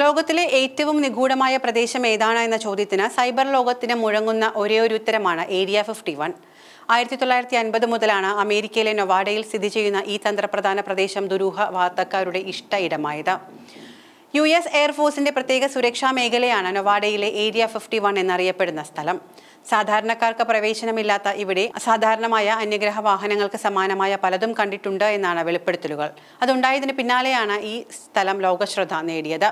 ലോകത്തിലെ ഏറ്റവും നിഗൂഢമായ പ്രദേശം ഏതാണ് എന്ന ചോദ്യത്തിന് സൈബർ ലോകത്തിന് മുഴങ്ങുന്ന ഒരേ ഒരു ഉത്തരമാണ് ഏരിയ ഫിഫ്റ്റി വൺ ആയിരത്തി തൊള്ളായിരത്തി അൻപത് മുതലാണ് അമേരിക്കയിലെ നൊവാഡയിൽ സ്ഥിതി ചെയ്യുന്ന ഈ തന്ത്രപ്രധാന പ്രദേശം ദുരൂഹ വാർത്തക്കാരുടെ ഇഷ്ട ഇടമായത്. യു എസ് എയർഫോഴ്സിന്റെ പ്രത്യേക സുരക്ഷാ മേഖലയാണ് നൊവാഡയിലെ ഏരിയ ഫിഫ്റ്റി വൺ എന്നറിയപ്പെടുന്ന സ്ഥലം. സാധാരണക്കാർക്ക് പ്രവേശനമില്ലാത്ത ഇവിടെ അസാധാരണമായ അന്യഗ്രഹ വാഹനങ്ങൾക്ക് സമാനമായ പലതും കണ്ടിട്ടുണ്ട് എന്നാണ് വെളിപ്പെടുത്തലുകൾ. അതുണ്ടായതിന് പിന്നാലെയാണ് ഈ സ്ഥലം ലോകശ്രദ്ധ നേടിയത്.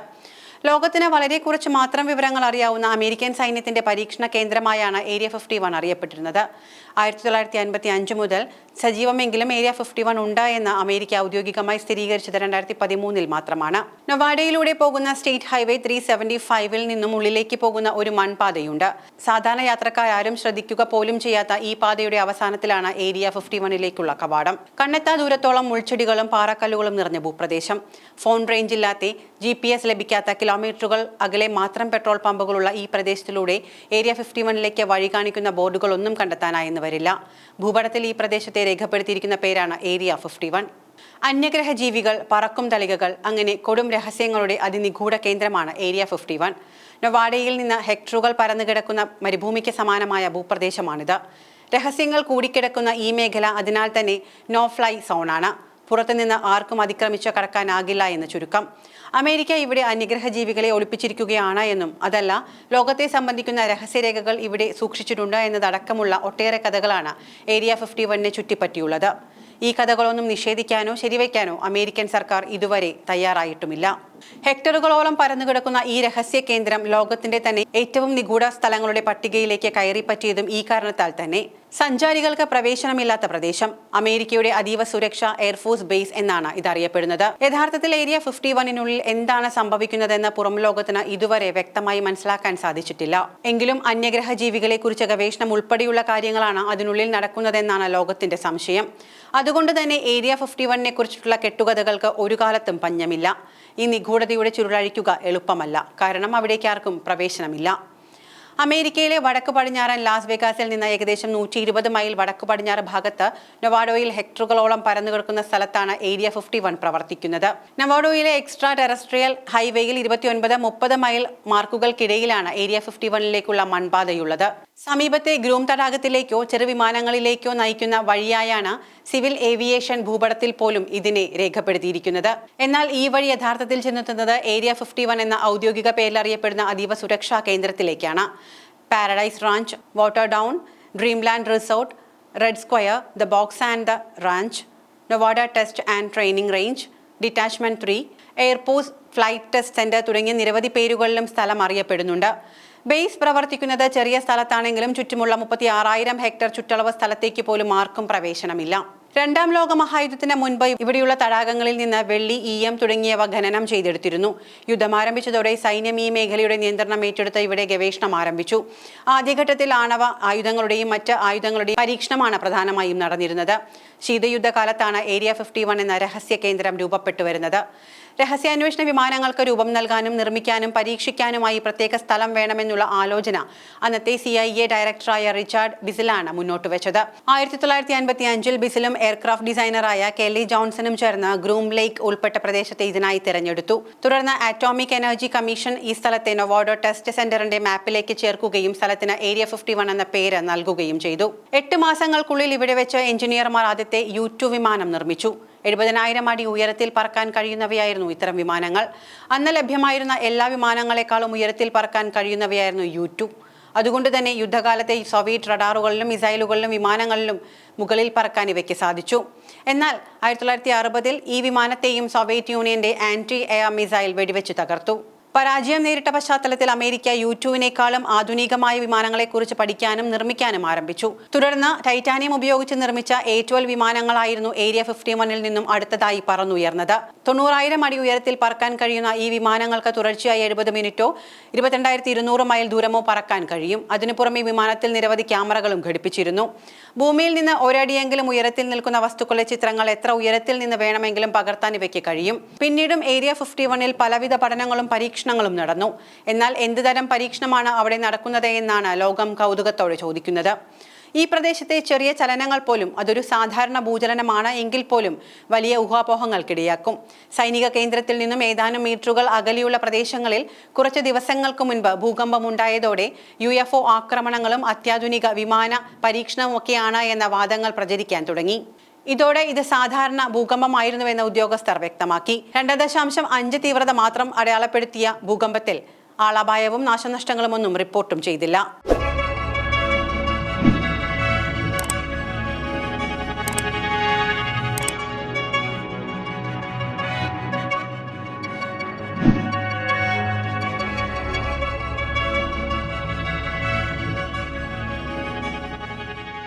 ലോകത്തിന് വളരെ കുറച്ച് മാത്രം വിവരങ്ങൾ അറിയാവുന്ന അമേരിക്കൻ സൈന്യത്തിന്റെ പരീക്ഷണ കേന്ദ്രമായാണ് ഏരിയ ഫിഫ്റ്റി വൺ അറിയപ്പെട്ടിരുന്നത്. ആയിരത്തി തൊള്ളായിരത്തി അൻപത്തി അഞ്ച് മുതൽ സജീവമെങ്കിലും ഏരിയ ഫിഫ്റ്റി വൺ ഉണ്ട് എന്ന് അമേരിക്ക ഔദ്യോഗികമായി സ്ഥിരീകരിച്ചത് രണ്ടായിരത്തി പതിമൂന്നിൽ മാത്രമാണ്. നൊവാഡയിലൂടെ പോകുന്ന സ്റ്റേറ്റ് ഹൈവേ ത്രീ സെവന്റി ഫൈവിൽ നിന്നും ഉള്ളിലേക്ക് പോകുന്ന ഒരു മൺപാതയുണ്ട്. സാധാരണ യാത്രക്കാരും ശ്രദ്ധിക്കുക പോലും ചെയ്യാത്ത ഈ പാതയുടെ അവസാനത്തിലാണ് ഏരിയ ഫിഫ്റ്റി വണ്ണിലേക്കുള്ള കവാടം. കണ്ണെത്താ ദൂരത്തോളം മുൾച്ചെടികളും പാറക്കല്ലുകളും നിറഞ്ഞ ഭൂപ്രദേശം. ഫോൺ റേഞ്ചില്ലാത്ത ജി പി എസ് ലഭിക്കാത്ത കിലോമീറ്ററുകൾ അകലെ മാത്രം പെട്രോൾ പമ്പുകളുള്ള ഈ പ്രദേശത്തിലൂടെ ഏരിയ ഫിഫ്റ്റി വണ്ണിലേക്ക് വഴി കാണിക്കുന്ന ബോർഡുകളൊന്നും കണ്ടെത്താനായെന്ന് വരില്ല. ഭൂപടത്തിൽ ഈ പ്രദേശത്തെ രേഖപ്പെടുത്തിയിരിക്കുന്ന പേരാണ് ഏരിയ ഫിഫ്റ്റി വൺ. അന്യഗ്രഹ ജീവികൾ പറക്കും തളികകൾ അങ്ങനെ കൊടും രഹസ്യങ്ങളുടെ അതിനിഗൂഢ കേന്ദ്രമാണ് ഏരിയ ഫിഫ്റ്റി വൺ. നൊവാഡയിൽ നിന്ന് ഹെക്ടറുകൾ പരന്നുകിടക്കുന്ന മരുഭൂമിക്ക് സമാനമായ ഭൂപ്രദേശമാണിത്. രഹസ്യങ്ങൾ കൂടിക്കിടക്കുന്ന ഈ മേഖല അതിനാൽ തന്നെ നോ ഫ്ലൈ സോണാണ്. പുറത്തുനിന്ന് ആർക്കും അതിക്രമിച്ച് കടക്കാനാകില്ല എന്ന് ചുരുക്കം. അമേരിക്ക ഇവിടെ അന്യഗ്രഹ ജീവികളെ ഒളിപ്പിച്ചിരിക്കുകയാണ് എന്നും അതല്ല ലോകത്തെ സംബന്ധിക്കുന്ന രഹസ്യരേഖകൾ ഇവിടെ സൂക്ഷിച്ചിട്ടുണ്ട് എന്നതടക്കമുള്ള ഒട്ടേറെ കഥകളാണ് ഏരിയ ഫിഫ്റ്റി വണ്ണിനെ ചുറ്റിപ്പറ്റിയുള്ളത്. ഈ കഥകളൊന്നും നിഷേധിക്കാനോ ശരിവയ്ക്കാനോ അമേരിക്കൻ സർക്കാർ ഇതുവരെ തയ്യാറായിട്ടുമില്ല. ഹെക്ടറുകളോളം പരന്നുകിടക്കുന്ന ഈ രഹസ്യ കേന്ദ്രം ലോകത്തിന്റെ തന്നെ ഏറ്റവും നിഗൂഢ സ്ഥലങ്ങളുടെ പട്ടികയിലേക്ക് കയറിപ്പറ്റിയതും ഈ കാരണത്താൽ തന്നെ സഞ്ചാരികൾക്ക് പ്രവേശനമില്ലാത്ത പ്രദേശം. അമേരിക്കയുടെ അതീവ സുരക്ഷ എയർഫോഴ്സ് ബേസ് എന്നാണ് ഇതറിയപ്പെടുന്നത്. യഥാർത്ഥത്തിൽ ഏരിയ ഫിഫ്റ്റി വണ്ണിനുള്ളിൽ എന്താണ് സംഭവിക്കുന്നതെന്ന് പുറം ലോകത്തിന് ഇതുവരെ വ്യക്തമായി മനസ്സിലാക്കാൻ സാധിച്ചിട്ടില്ല. എങ്കിലും അന്യഗ്രഹ ജീവികളെ കുറിച്ച് ഗവേഷണം ഉൾപ്പെടെയുള്ള കാര്യങ്ങളാണ് അതിനുള്ളിൽ നടക്കുന്നതെന്നാണ് ലോകത്തിന്റെ സംശയം. അതുകൊണ്ട് തന്നെ ഏരിയ ഫിഫ്റ്റി വണ്ണിനെ കുറിച്ചിട്ടുള്ള കെട്ടുകഥകൾക്ക് ഒരു കാലത്തും പഞ്ഞമില്ല. ഈ നിഗൂഢതയുടെ ചുരുളഴിക്കുക എളുപ്പമല്ല. കാരണം അവിടേക്ക് ആർക്കും പ്രവേശനമില്ല. അമേരിക്കയിലെ വടക്ക് പടിഞ്ഞാറൻ ലാസ് വേഗാസിൽ നിന്ന് ഏകദേശം നൂറ്റി ഇരുപത് മൈൽ വടക്ക് പടിഞ്ഞാറ് ഭാഗത്ത് നൊവാഡോയിൽ ഹെക്ടറുകളോളം പരന്നു കിടക്കുന്ന സ്ഥലത്താണ് ഏരിയ ഫിഫ്റ്റി വൺ പ്രവർത്തിക്കുന്നത്. നൊവാഡോയിലെ എക്സ്ട്രാ ടെറസ്ട്രിയൽ ഹൈവേയിൽ ഇരുപത്തിയൊൻപത് മുപ്പത് മൈൽ മാർക്കുകൾക്കിടയിലാണ് ഏരിയ ഫിഫ്റ്റി വണ്ണിലേക്കുള്ള മൺപാതയുള്ളത്. സമീപത്തെ ഗ്രൂം തടാകത്തിലേക്കോ ചെറുവിമാനങ്ങളിലേക്കോ നയിക്കുന്ന വഴിയായാണ് സിവിൽ ഏവിയേഷൻ ഭൂപടത്തിൽ പോലും ഇതിനെ രേഖപ്പെടുത്തിയിരിക്കുന്നത്. എന്നാൽ ഈ വഴി യഥാർത്ഥത്തിൽ ചെന്നെത്തുന്നത് ഏരിയ ഫിഫ്റ്റി വൺ എന്ന ഔദ്യോഗിക പേരിൽ അറിയപ്പെടുന്ന അതീവ സുരക്ഷാ കേന്ദ്രത്തിലേക്കാണ്. Paradise Ranch Watertown Dreamland resort Red Square the Box and the Ranch Nevada test and training range detachment three airports flight test centre തുടങ്ങിയ നിരവധി പേരുകളിലും സ്ഥലം അറിയപ്പെടുന്നുണ്ട്. ബേസ് പ്രവർത്തിക്കുന്നത് ചെറിയ സ്ഥലത്താണെങ്കിലും ചുറ്റുമുള്ള മുപ്പത്തി ആറായിരം ഹെക്ടർ ചുറ്റളവ് സ്ഥലത്തേക്ക് പോലും ആർക്കും പ്രവേശനമില്ല. രണ്ടാം ലോക മഹായുദ്ധത്തിന് മുൻപ് ഇവിടെയുള്ള തടാകങ്ങളിൽ നിന്ന് വെള്ളി ഈയം തുടങ്ങിയവ ഖനനം ചെയ്തെടുത്തിരുന്നു. യുദ്ധം ആരംഭിച്ചതോടെ സൈന്യം ഈ മേഖലയുടെ നിയന്ത്രണം ഏറ്റെടുത്ത് ഇവിടെ ഗവേഷണം ആരംഭിച്ചു. ആദ്യഘട്ടത്തിൽ ആണവ ആയുധങ്ങളുടെയും മറ്റ് ആയുധങ്ങളുടെയും പരീക്ഷണമാണ് പ്രധാനമായും നടന്നിരുന്നത്. ശീതയുദ്ധകാലത്താണ് ഏരിയ ഫിഫ്റ്റി വൺ എന്ന രഹസ്യ കേന്ദ്രം രൂപപ്പെട്ടു വരുന്നത് രഹസ്യാന്വേഷണ വിമാനങ്ങൾക്ക് രൂപം നൽകാനും നിർമ്മിക്കാനും പരീക്ഷിക്കാനുമായി പ്രത്യേക സ്ഥലം വേണമെന്നുള്ള ആലോചന അന്നത്തെ സി ഐ എ ഡയറക്ടറായ റിച്ചാർഡ് ബിസിലാണ് മുന്നോട്ട് വെച്ചത്. ആയിരത്തി തൊള്ളായിരത്തി അൻപത്തി അഞ്ചിൽ ബിസിലും എയർക്രാഫ്റ്റ് ഡിസൈനറായ കെല്ലി ജോൺസണും ചേർന്ന് ഗ്രൂം ലേക്ക് ഉൾപ്പെട്ട പ്രദേശത്തെ ഇതിനായി തിരഞ്ഞെടുത്തു. തുടർന്ന് ആറ്റോമിക് എനർജി കമ്മീഷൻ ഈ സ്ഥലത്തെ നൊവാഡോ ടെസ്റ്റ് സെന്ററിന്റെ മാപ്പിലേക്ക് ചേർക്കുകയും സ്ഥലത്തിന് ഏരിയ ഫിഫ്റ്റി വൺ എന്ന പേര് നൽകുകയും ചെയ്തു. എട്ട് മാസങ്ങൾക്കുള്ളിൽ ഇവിടെ വെച്ച് എഞ്ചിനീയർമാർ ആദ്യത്തെ യു ടു വിമാനം നിർമ്മിച്ചു. എഴുപതിനായിരം അടി ഉയരത്തിൽ പറക്കാൻ കഴിയുന്നവയായിരുന്നു ഇത്തരം വിമാനങ്ങൾ. അന്ന് ലഭ്യമായിരുന്ന എല്ലാ വിമാനങ്ങളെക്കാളും ഉയരത്തിൽ പറക്കാൻ കഴിയുന്നവയായിരുന്നു യു ടു. അതുകൊണ്ട് തന്നെ യുദ്ധകാലത്തെ സോവിയറ്റ് റഡാറുകളിലും മിസൈലുകളിലും വിമാനങ്ങളിലും മുകളിൽ പറക്കാൻ ഇവയ്ക്ക് സാധിച്ചു. എന്നാൽ ആയിരത്തി തൊള്ളായിരത്തി അറുപതിൽ ഈ വിമാനത്തെയും സോവിയറ്റ് യൂണിയന്റെ ആന്റി എയർ മിസൈൽ വെടിവെച്ച് തകർത്തു. പരാജയം നേരിട്ട പശ്ചാത്തലത്തിൽ അമേരിക്ക യൂട്യൂബിനേക്കാളും ആധുനികമായ വിമാനങ്ങളെക്കുറിച്ച് പഠിക്കാനും നിർമ്മിക്കാനും ആരംഭിച്ചു. തുടർന്ന് ടൈറ്റാനിയം ഉപയോഗിച്ച് നിർമ്മിച്ച എ ട്വൽവ് വിമാനങ്ങളായിരുന്നു ഏരിയ ഫിഫ്റ്റി വണ്ണിൽ നിന്നും അടുത്തതായി പറന്നുയർന്നത്. തൊണ്ണൂറായിരം അടി ഉയരത്തിൽ പറക്കാൻ കഴിയുന്ന ഈ വിമാനങ്ങൾക്ക് തുടർച്ചയായി എഴുപത് മിനിറ്റോ ഇരുപത്തിരണ്ടായിരത്തി ഇരുന്നൂറ് മൈൽ ദൂരമോ പറക്കാൻ കഴിയും. അതിനു പുറമെ വിമാനത്തിൽ നിരവധി ക്യാമറകളും ഘടിപ്പിച്ചിരുന്നു. ഭൂമിയിൽ നിന്ന് ഒരടിയെങ്കിലും ഉയരത്തിൽ നിൽക്കുന്ന വസ്തുക്കളുടെ ചിത്രങ്ങൾ എത്ര ഉയരത്തിൽ നിന്ന് വേണമെങ്കിലും പകർത്താൻ ഇവയ്ക്ക് കഴിയും. പിന്നീടും ഏരിയ ഫിഫ്റ്റി വണ്ണിൽ പലവിധ പഠനങ്ങളും പരീക്ഷണങ്ങളും നടന്നു. എന്നാൽ എന്ത് തരം പരീക്ഷണമാണ് അവിടെ നടക്കുന്നത് എന്നാണ് ലോകം കൗതുകത്തോടെ ചോദിക്കുന്നത്. ഈ പ്രദേശത്തെ ചെറിയ ചലനങ്ങൾ പോലും അതൊരു സാധാരണ ഭൂചലനമാണ് എങ്കിൽ പോലും വലിയ ഊഹാപോഹങ്ങൾക്കിടയാക്കും. സൈനിക കേന്ദ്രത്തിൽ നിന്നും ഏതാനും മീറ്ററുകൾ അകലെയുള്ള പ്രദേശങ്ങളിൽ കുറച്ച് ദിവസങ്ങൾക്ക് മുൻപ് ഭൂകമ്പമുണ്ടായതോടെ യു എഫ് ഒ ആക്രമണങ്ങളും അത്യാധുനിക വിമാന പരീക്ഷണവുമൊക്കെയാണ് എന്ന വാദങ്ങൾ പ്രചരിക്കാൻ തുടങ്ങി. ഇതോടെ ഇത് സാധാരണ ഭൂകമ്പമായിരുന്നുവെന്ന് ഉദ്യോഗസ്ഥർ വ്യക്തമാക്കി. രണ്ട് ദശാംശം അഞ്ച് തീവ്രത മാത്രം അടയാളപ്പെടുത്തിയ ഭൂകമ്പത്തിൽ ആളപായവും നാശനഷ്ടങ്ങളും ഒന്നും റിപ്പോർട്ടും ചെയ്തില്ല.